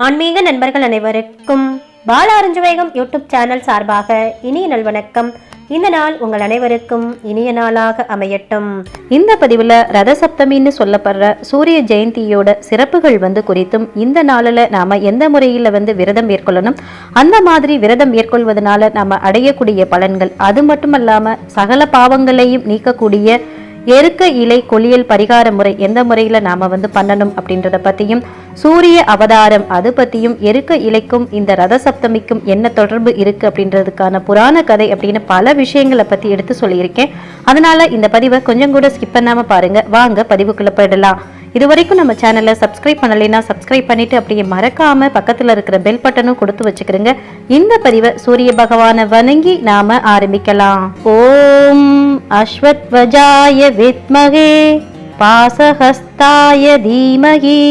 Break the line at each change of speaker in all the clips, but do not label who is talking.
ஆன்மீக நண்பர்கள் அனைவருக்கும் பாலாரஞ்சவேகம் யூடியூப் சேனல் சார்பாக இனிய நல்வணக்கம் இந்த நாள் உங்கள் அனைவருக்கும் இனிய நாளாக அமையட்டும். இந்த பதிவில் ரத சப்தமின்னு சொல்லப்படுற சூரிய ஜெயந்தியோட சிறப்புகள் வந்து குறித்தும் இந்த நாளில் நாம் எந்த முறையில் வந்து விரதம் மேற்கொள்ளணும் அந்த மாதிரி விரதம் மேற்கொள்வதனால நாம் அடையக்கூடிய பலன்கள் அது மட்டும் அல்லாமல் சகல பாவங்களையும் நீக்கக்கூடிய எருக்க இலை கொளியல் பரிகார முறை எந்த முறையில் நாம் வந்து பண்ணணும் அப்படின்றத பற்றியும் சூரிய அவதாரம் அது பற்றியும் எருக்க இலைக்கும் இந்த ரத சப்தமிக்கும் என்ன தொடர்பு இருக்குது அப்படின்றதுக்கான புராண கதை அப்படின்னு பல விஷயங்களை பற்றி எடுத்து சொல்லியிருக்கேன். அதனால இந்த பதிவை கொஞ்சம் கூட ஸ்கிப் பண்ணாமல் பாருங்க. வாங்க பதிவுக்குள்ள போயிடலாம். இது வரைக்கும் நம்ம சேனலை சப்ஸ்கிரைப் பண்ணலைன்னா சப்ஸ்கிரைப் பண்ணிட்டு அப்படியே மறக்காமல் பக்கத்தில் இருக்கிற பெல் பட்டனும் கொடுத்து வச்சுக்கிறோங்க இந்த பதிவை சூரிய பகவானை வணங்கி நாம ஆரம்பிக்கலாம். ஓம் அஸ்வத்வஜாய வித்மகே பாசஹஸ்தாய தீமகி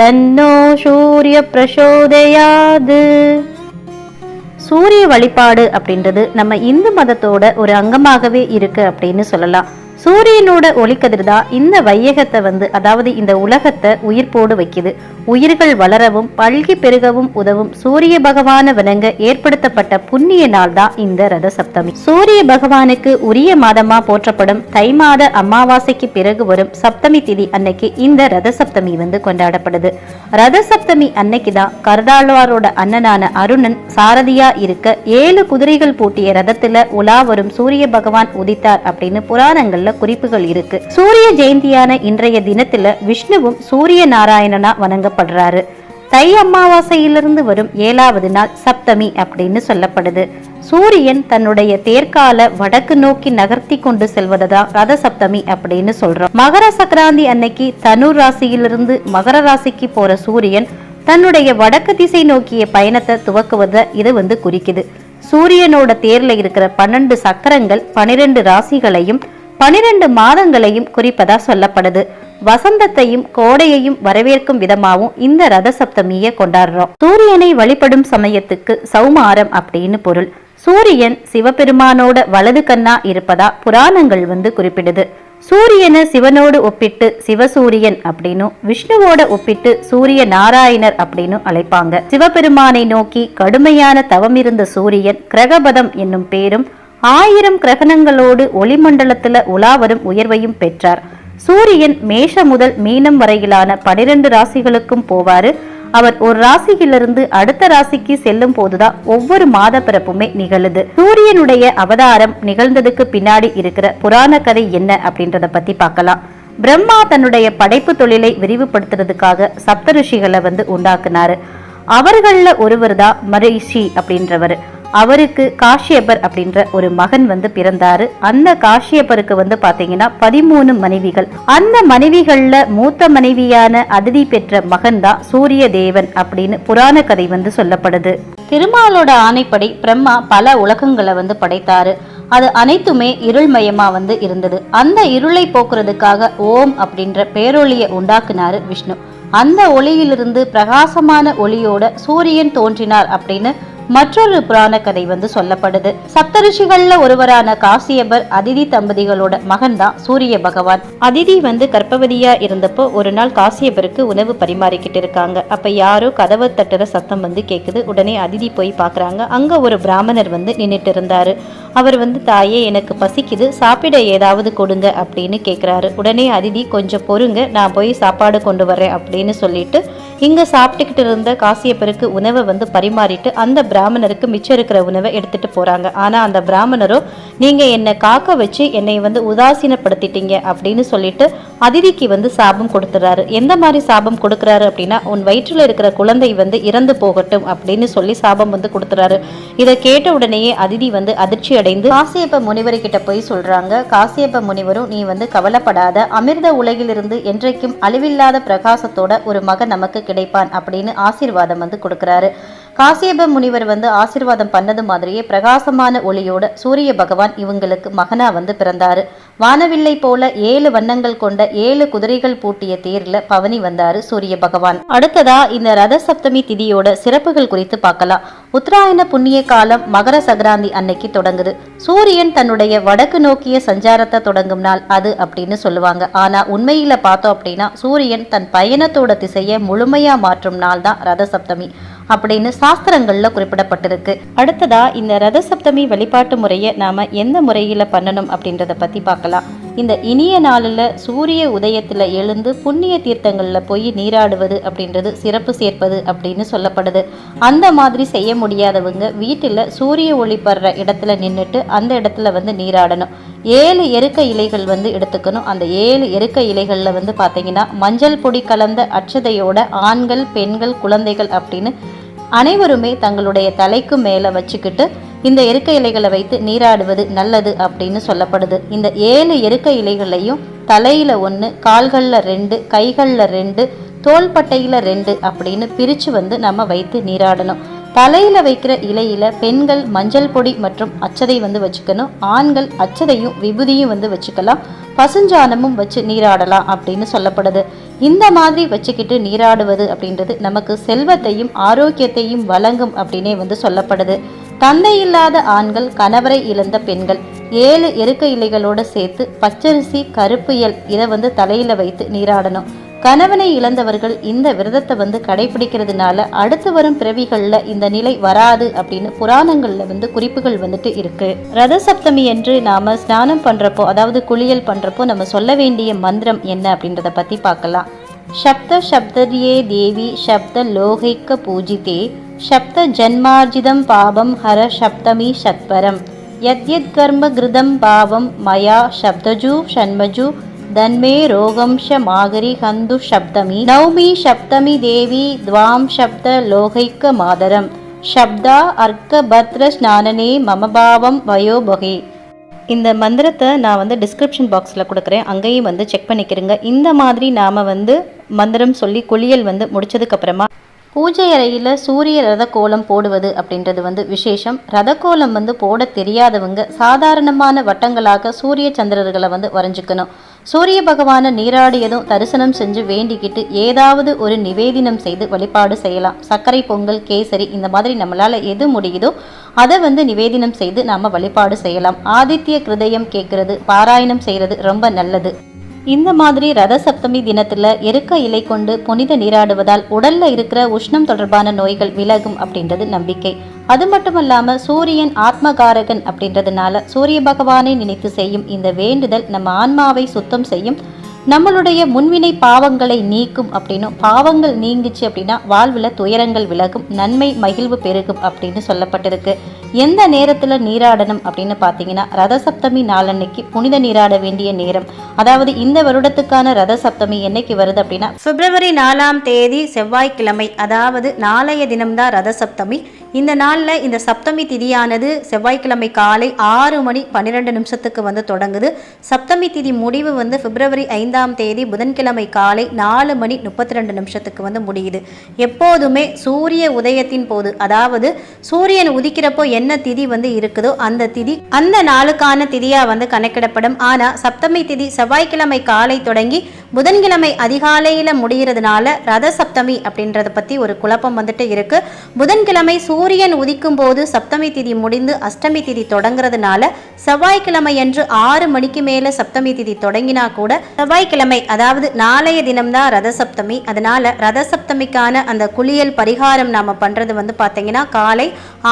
தன்னோ சூரிய பிரசோதயாது. சூரிய வழிபாடு அப்படின்றது நம்ம இந்து மதத்தோட ஒரு அங்கமாகவே இருக்கு அப்படின்னு சொல்லலாம். சூரியனோட ஒளிக்கதிர் தான் இந்த வையகத்தை வந்து அதாவது இந்த உலகத்தை உயிர்ப்போடு வைக்குது. உயிர்கள் வளரவும் பல்கி பெருகவும் உதவும் சூரிய பகவான விளங்க ஏற்படுத்தப்பட்ட புண்ணிய நாள் தான் இந்த ரத சப்தமி. சூரிய பகவானுக்கு உரிய மாதமா போற்றப்படும் தை மாத அமாவாசைக்கு பிறகு வரும் சப்தமி திதி அன்னைக்கு இந்த ரத சப்தமி வந்து கொண்டாடப்படுது. ரத சப்தமி அன்னைக்கு தான் கருடாழ்வாரோட அண்ணனான அருணன் சாரதியா இருக்க ஏழு குதிரைகள் பூட்டிய ரதத்துல உலா வரும் சூரிய பகவான் உதித்தார் அப்படின்னு புராணங்கள்ல குறிப்புகள் இருக்கு. சூரிய ஜெயந்தியான இன்றைய தினத்துல விஷ்ணுவும் சூரிய நாராயணனா வணங்கப்படுறாரு. தை அமாவாசையிலிருந்து வரும் ஏழாவது நாள் சப்தமி அப்படின்னு சொல்லப்படுது. சூரியன் தன்னுடைய தேர்கால வடக்கு நோக்கி நகர்த்தி கொண்டு செல்வதுதான் ரத சப்தமி அப்படின்னு சொல்றோம். மகர சக்கராந்தி அன்னைக்கு தனு ராசியிலிருந்து மகர ராசிக்கு போற சூரியன் தன்னுடைய வடக்கு திசை நோக்கிய பயணத்தை துவக்குவத இது வந்து குறிக்குது. சூரியனோட தேர்ல இருக்கிற பன்னெண்டு சக்கரங்கள் பனிரெண்டு ராசிகளையும் பனிரெண்டு மாதங்களையும் குறிப்பதா சொல்லப்படுது. வசந்தத்தையும் கோடையையும் வரவேற்கும் விதமாவும் இந்த ரத சப்தமியை கொண்டாடுறோம். சூரியனை வழிபடும் சமயத்துக்கு சௌமாரம் அப்படின்னு பொருள். சூரியன் சிவபெருமானோட வலது கண்ணா இருப்பதா புராணங்கள் வந்து குறிப்பிடுது. சூரியனை சிவனோடு ஒப்பிட்டு சிவசூரியன் அப்படின்னு விஷ்ணுவோட ஒப்பிட்டு சூரிய நாராயணர் அப்படின்னு அழைப்பாங்க. சிவபெருமானை நோக்கி கடுமையான தவம் இருந்த சூரியன் கிரகபதம் என்னும் பேரும் ஆயிரம் கிரகணங்களோடு ஒளிமண்டலத்துல உலாவரும் உயர்வையும் பெற்றார். சூரியன் மேஷ முதல் மீனம் வரையிலான பனிரெண்டு ராசிகளுக்கும் போவாரு. அவர் ஒரு ராசியிலிருந்து அடுத்த ராசிக்கு செல்லும் போதுதான் ஒவ்வொரு மாத பிறப்புமே நிகழுது. சூரியனுடைய அவதாரம் நிகழ்ந்ததுக்கு பின்னாடி இருக்கிற புராண கதை என்ன அப்படின்றத பத்தி பார்க்கலாம். பிரம்மா தன்னுடைய படைப்பு தொழிலை விரிவுபடுத்துறதுக்காக சப்த ரிஷிகளை வந்து உண்டாக்குனாரு. அவர்கள்ல ஒருவர் தான் மரிஷி அப்படின்றவர். அவருக்கு காஷ்யபர் அப்படின்ற ஒரு மகன் வந்து பிறந்தாரு. அந்த காஷ்யபருக்கு வந்து பாத்தீங்கன்னா பதிமூணு மனைவிகள். அந்த மனைவிகள்ல மூத்த மனைவியான அதிதி பெற்ற மகன் தான் சூரிய தேவன் அப்படின்னு புராண கதை வந்து சொல்லப்படுது. திருமாலோட ஆணைப்படி பிரம்மா பல உலகங்களை வந்து படைத்தாரு. அது அனைத்துமே இருள்மயமா வந்து இருந்தது. அந்த இருளை போக்குறதுக்காக ஓம் அப்படின்ற பேரொளியை உண்டாக்குனாரு விஷ்ணு. அந்த ஒளியிலிருந்து பிரகாசமான ஒளியோட சூரியன் தோன்றினார் அப்படின்னு மற்றொரு புராண கதை வந்து சொல்லப்படுது. சப்தரிஷிகள்ல ஒருவரான காசியபர் அதிதி தம்பதிகளோட மகன் தான் சூரிய பகவான். அதிதி வந்து கர்ப்பவதியா இருந்தப்போ ஒரு நாள் காசியபருக்கு உணவு பரிமாறிக்கிட்டு இருக்காங்க. அப்ப யாரோ கதவை தட்டுற சத்தம் வந்து கேக்குது. உடனே அதிதி போய் பாக்குறாங்க. அங்க ஒரு பிராமணர் வந்து நின்றுட்டு இருந்தாரு. அவர் வந்து தாயே எனக்கு பசிக்குது. சாப்பிட ஏதாவது கொடுங்க அப்படின்னு கேக்குறாரு. உடனே அதிதி கொஞ்சம் பொறுங்க. நான் போய் சாப்பாடு கொண்டு வரேன் அப்படின்னு சொல்லிட்டு இங்கே சாப்பிட்டுக்கிட்டு இருந்த காசியப்பருக்கு உணவை வந்து பரிமாறிட்டு அந்த பிராமணருக்கு மிச்சம் இருக்கிற உணவை எடுத்துட்டு போகிறாங்க ஆனால் அந்த பிராமணரோ நீங்கள் என்னை காக்க வச்சு என்னை வந்து உதாசீனப்படுத்திட்டீங்க அப்படின்னு சொல்லிட்டு அதிதிக்கு வந்து சாபம் கொடுத்துறாரு. எந்த மாதிரி சாபம் கொடுக்குறாரு அப்படின்னா உன் வயிற்றில் இருக்கிற குழந்தை வந்து இறந்து போகட்டும் அப்படின்னு சொல்லி சாபம் வந்து கொடுத்துறாரு. இதை கேட்ட உடனேயே அதிதி வந்து அதிர்ச்சி அடைந்து காசியப்ப முனிவர்கிட்ட போய் சொல்றாங்க காசியப்ப முனிவரும் நீ வந்து கவலைப்படாத. அமிர்த உலகிலிருந்து என்றைக்கும் அழிவில்லாத பிரகாசத்தோட ஒரு மகன் நமக்கு கிடைப்பான் அப்படின்னு ஆசீர்வாதம் வந்து கொடுக்குறாரு. காசியப முனிவர் வந்து ஆசீர்வாதம் பண்ணது மாதிரியே பிரகாசமான ஒளியோட சூரிய பகவான் இவங்களுக்கு மகனா வந்து பிறந்தாரு. வானவில்லை போல ஏழு வண்ணங்கள் கொண்ட ஏழு குதிரைகள் பூட்டிய தேர்ல பவனி வந்தாரு சூரிய பகவான். அடுத்ததா இந்த ரத சப்தமி திதியோட சிறப்புகள் குறித்து பார்க்கலாம். உத்தராயண புண்ணிய காலம் மகர சங்கராந்தி அன்னைக்கு தொடங்குது. சூரியன் தன்னுடைய வடக்கு நோக்கிய சஞ்சாரத்தை தொடங்கும் நாள் அது அப்படின்னு சொல்லுவாங்க. ஆனா உண்மையில பார்த்தோம் அப்படின்னா சூரியன் தன் பயணத்தோட திசையை முழுமையா மாற்றும் நாள் தான் ரத சப்தமி அப்படின்னு சாஸ்திரங்கள்ல குறிப்பிடப்பட்டிருக்கு. அடுத்ததா இந்த ரத சப்தமி வழிபாட்டு முறையை நாம எந்த முறையில பண்ணணும் அப்படின்றத பத்தி பார்க்கலாம். இந்த இனிய நாளில் சூரிய உதயத்தில் எழுந்து புண்ணிய தீர்த்தங்களில் போய் நீராடுவது அப்படின்றது சிறப்பு சேர்ப்பது அப்படின்னு சொல்லப்படுது. அந்த மாதிரி செய்ய முடியாதவங்க வீட்டில் சூரிய ஒளி படுற இடத்துல நின்றுட்டு அந்த இடத்துல வந்து நீராடணும். ஏழு எருக்க இலைகள் வந்து எடுத்துக்கணும். அந்த ஏழு எருக்க இலைகளில் வந்து பார்த்தீங்கன்னா மஞ்சள் பொடி கலந்த அச்சதையோட ஆண்கள் பெண்கள் குழந்தைகள் அப்படின்னு அனைவருமே தங்களுடைய தலைக்கு மேலே வச்சுக்கிட்டு இந்த எருக்க இலைகளை வைத்து நீராடுவது நல்லது அப்படின்னு சொல்லப்படுது. இந்த ஏழு எருக்க இலைகளையும் தலையில் ஒன்று கால்களில் ரெண்டு கைகளில் ரெண்டு தோள்பட்டையில் ரெண்டு அப்படின்னு பிரித்து வந்து நம்ம வைத்து நீராடணும். தலையில் வைக்கிற இலையில் பெண்கள் மஞ்சள் பொடி மற்றும் அச்சதை வந்து வச்சுக்கணும். ஆண்கள் அச்சதையும் விபூதியும் வந்து வச்சுக்கலாம். பசுஞ்சானமும் வச்சு நீராடலாம் அப்படின்னு சொல்லப்படுது. இந்த மாதிரி வச்சுக்கிட்டு நீராடுவது அப்படின்றது நமக்கு செல்வத்தையும் ஆரோக்கியத்தையும் வழங்கும் அப்படின்னே வந்து சொல்லப்படுது. தந்தை இல்லாத ஆண்கள் கணவரை இழந்த பெண்கள் ஏழு எருக்க இலைகளோடு சேர்த்து பச்சரிசி கருப்பு எல் இதை வந்து தலையில் வைத்து நீராடணும். கணவனை இழந்தவர்கள் இந்த விரதத்தை வந்து கடைபிடிக்கிறதுனால அடுத்து வரும் பிறவிகள்ல இந்த நிலை வராது அப்படின்னு புராணங்கள்ல வந்து குறிப்புகள் வந்துட்டு இருக்கு. ரத சப்தமி என்று நாம ஸ்நானம் பண்றப்போ அதாவது குளியல் பண்றப்போ நம்ம சொல்ல வேண்டிய மந்திரம் என்ன அப்படின்றத பத்தி பார்க்கலாம். சப்த சப்தரியே தேவி சப்த லோகைக்க பூஜிதே சப்த ஜன்மார்ஜிதம் பாபம் ஹர சப்தமி சத்வரம் யத்யத் கர்ம கிருதம் பாவம் மயா சப்தஜு ஷண்மஜு தன்மே ரோகம்ஷ மாகரி ஹந்து சப்தமி நௌமி சப்தமி தேவி துவாம் சப்த லோகைக்க மாதரம் சப்தா அர்க்க பத்ர ஸ்நானனே மமபாவம் வயோபகே இந்த மந்திரத்தை நான் வந்து டிஸ்கிரிப்ஷன் பாக்ஸில் கொடுக்குறேன். அங்கேயும் வந்து செக் பண்ணிக்கிறேங்க. இந்த மாதிரி நாம் வந்து மந்திரம் சொல்லி குளியல் வந்து முடிச்சதுக்கப்புறமா பூஜை அறையில் சூரிய ரத கோலம் போடுவது அப்படின்றது வந்து விசேஷம். ரத கோலம் வந்து போட தெரியாதவங்க சாதாரணமான வட்டங்களாக சூரிய சந்திரர்களை வந்து வரைஞ்சிக்கணும். சூரிய பகவானை நீராடியதும் தரிசனம் செஞ்சு வேண்டிக்கிட்டு ஏதாவது ஒரு நிவேதினம் செய்து வழிபாடு செய்யலாம். சர்க்கரை பொங்கல் கேசரி இந்த மாதிரி நம்மளால் எது முடியுதோ அதை வந்து நிவேதினம் செய்து நாம் வழிபாடு செய்யலாம். ஆதித்ய கிருதயம் கேட்கறது பாராயணம் செய்கிறது ரொம்ப நல்லது. இந்த மாதிரி ரத சப்தமி தினத்துல எருக்க இலை கொண்டு புனித நீராடுவதால் உடல்ல இருக்கிற உஷ்ணம் தொடர்பான நோய்கள் விலகும் அப்படின்றது நம்பிக்கை. அது மட்டுமல்லாம சூரியன் ஆத்மகாரகன் அப்படின்றதுனால சூரிய பகவானை நினைத்து செய்யும் இந்த வேண்டுதல் நம்ம ஆன்மாவை சுத்தம் செய்யும். நம்மளுடைய முன்வினை பாவங்களை நீக்கும் அப்படின்னும் பாவங்கள் நீங்குச்சு அப்படின்னா வாழ்வில் துயரங்கள் விலகும் நன்மை மகிழ்வு பெருகும் அப்படின்னு சொல்லப்பட்டிருக்கு. எந்த நேரத்தில் நீராடணும் அப்படின்னு பார்த்தீங்கன்னா ரத சப்தமி நாளன்னைக்கு புனித நீராட வேண்டிய நேரம். அதாவது இந்த வருடத்துக்கான ரத சப்தமி என்னைக்கு வருது அப்படின்னா பிப்ரவரி நாலாம் தேதி செவ்வாய்க்கிழமை அதாவது நாளைய தினம்தான் ரத சப்தமி இந்த நாளில் இந்த சப்தமி திதியானது செவ்வாய்க்கிழமை காலை ஆறு மணி பன்னிரெண்டு நிமிஷத்துக்கு வந்து தொடங்குது. சப்தமி திதி முடிவு வந்து பிப்ரவரி ஐந்தாம் தேதி புதன்கிழமை காலை நாலு மணி முப்பத்தி ரெண்டு நிமிஷத்துக்கு வந்து முடியுது. எப்போதுமே சூரிய உதயத்தின் போது அதாவது சூரியன் உதிக்கிறப்போ என்ன திதி வந்து இருக்குதோ அந்த திதி அந்த நாளுக்கான திதியாக வந்து கணக்கிடப்படும். ஆனால் சப்தமி திதி செவ்வாய்க்கிழமை காலை தொடங்கி புதன்கிழமை அதிகாலையில் முடிகிறதுனால ரத சப்தமி அப்படின்றத பற்றி ஒரு குழப்பம் வந்துட்டு இருக்குது புதன்கிழமை சூரியன் உதிக்கும் போது சப்தமி திதி முடிந்து அஷ்டமி திதி தொடங்குறதுனால செவ்வாய்க்கிழமை அன்று ஆறு மணிக்கு மேலே சப்தமி திதி தொடங்கினா கூட செவ்வாய்க்கிழமை அதாவது நாளைய தினம்தான் ரத சப்தமி அதனால ரத சப்தமிக்கான அந்த குளியல் பரிகாரம் நாம் பண்ணுறது வந்து பார்த்தீங்கன்னா காலை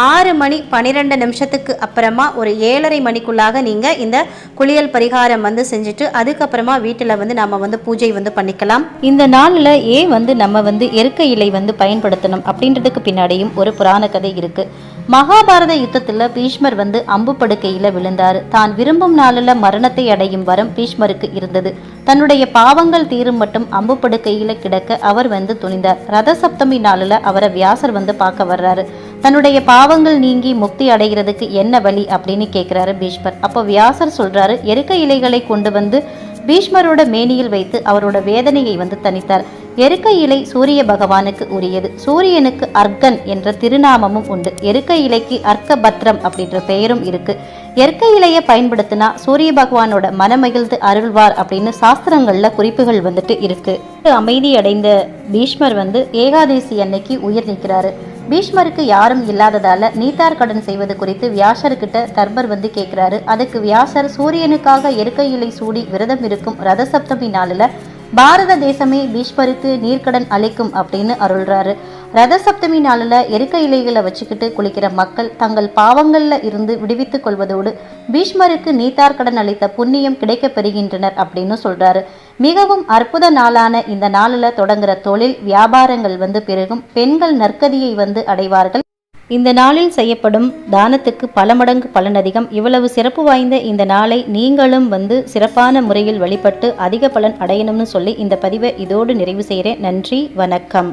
ஆறு மணி பன்னிரெண்டு நிமிஷத்துக்கு அப்புறமா ஒரு ஏழரை மணிக்குள்ளாக நீங்கள் இந்த குளியல் பரிகாரம் வந்து செஞ்சுட்டு அதுக்கப்புறமா வீட்டில் வந்து நாம் வந்து பூஜை வந்து பண்ணிக்கலாம். இந்த நாளில் ஏன் வந்து நம்ம வந்து எருக்க இலை வந்து பயன்படுத்தணும் அப்படின்றதுக்கு பின்னாடியும் ஒரு புராண கதை இருக்கு. மகாபாரத யுத்தத்துல பீஷ்மர் வந்து அம்பு படுக்கையில் விழுந்தாரு. தான் விரும்பும் நாளில் மரணத்தை அடையும் வரம் பீஷ்மருக்கு இருந்தது. தன்னுடைய பாவங்கள் தீரும் மட்டும் அம்பு படுக்கையில் கிடக்க அவர் வந்து துணிந்தார். ரத சப்தமி நாளில் அவரை வியாசர் வந்து பார்க்க வர்றாரு. தன்னுடைய பாவங்கள் நீங்கி முக்தி அடைகிறதுக்கு என்ன வழி அப்படின்னு கேட்குறாரு பீஷ்மர். அப்போ வியாசர் சொல்றாரு எருக்க இலைகளை கொண்டு வந்து பீஷ்மரோட மேனியில் வைத்து அவரோட வேதனையை வந்து தணித்தார். எருக்க இலை சூரிய பகவானுக்கு உரியது. சூரியனுக்கு அர்க்கன் என்ற திருநாமமும் உண்டு. எருக்க இலைக்கு அர்க்கபத்ரம் அப்படின்ற பெயரும் இருக்கு. எருக்க இலையை பயன்படுத்தினா சூரிய பகவானோட மனமகிழ்ந்து அருள்வார் அப்படின்னு சாஸ்திரங்கள்ல குறிப்புகள் வந்துட்டு இருக்கு. அமைதி அடைந்த பீஷ்மர் வந்து ஏகாதசி அன்னைக்கு உயிர் நிற்கிறாரு பீஷ்மருக்கு யாரும் இல்லாததால நீத்தார் கடன் செய்வது குறித்து வியாசர்கிட்ட தர்பர் வந்து கேட்கிறாரு அதுக்கு வியாசர் சூரியனுக்காக இயற்கையிலை இலை சூடி விரதம் இருக்கும் ரதசப்தமி நாளில் பாரத தேசமே பீஷ்மருக்கு நீர்க்கடன் அளிக்கும் அப்படின்னு அருள்றாரு. ரத சப்தமி நாளில் எருக்க இலைகளை வச்சுக்கிட்டு குளிக்கிற மக்கள் தங்கள் பாவங்களில் இருந்து விடுவித்துக் கொள்வதோடு பீஷ்மருக்கு நீத்தார் கடன் அளித்த புண்ணியம் கிடைக்கப் பெறுகின்றனர் அப்படின்னு சொல்றாரு. மிகவும் அற்புத நாளான இந்த நாளில் தொடங்குற தொழில் வியாபாரங்கள் வந்து பெருகும். பெண்கள் நற்கதியை வந்து அடைவார்கள். இந்த நாளில் செய்யப்படும் தானத்துக்கு பல மடங்கு பலன் அதிகம் இவ்வளவு சிறப்பு வாய்ந்த இந்த நாளை நீங்களும் வந்து சிறப்பான முறையில் வழிபட்டு அதிக பலன் அடையணும்னு சொல்லி இந்த பதிவை இதோடு நிறைவு செய்கிறேன் நன்றி வணக்கம்.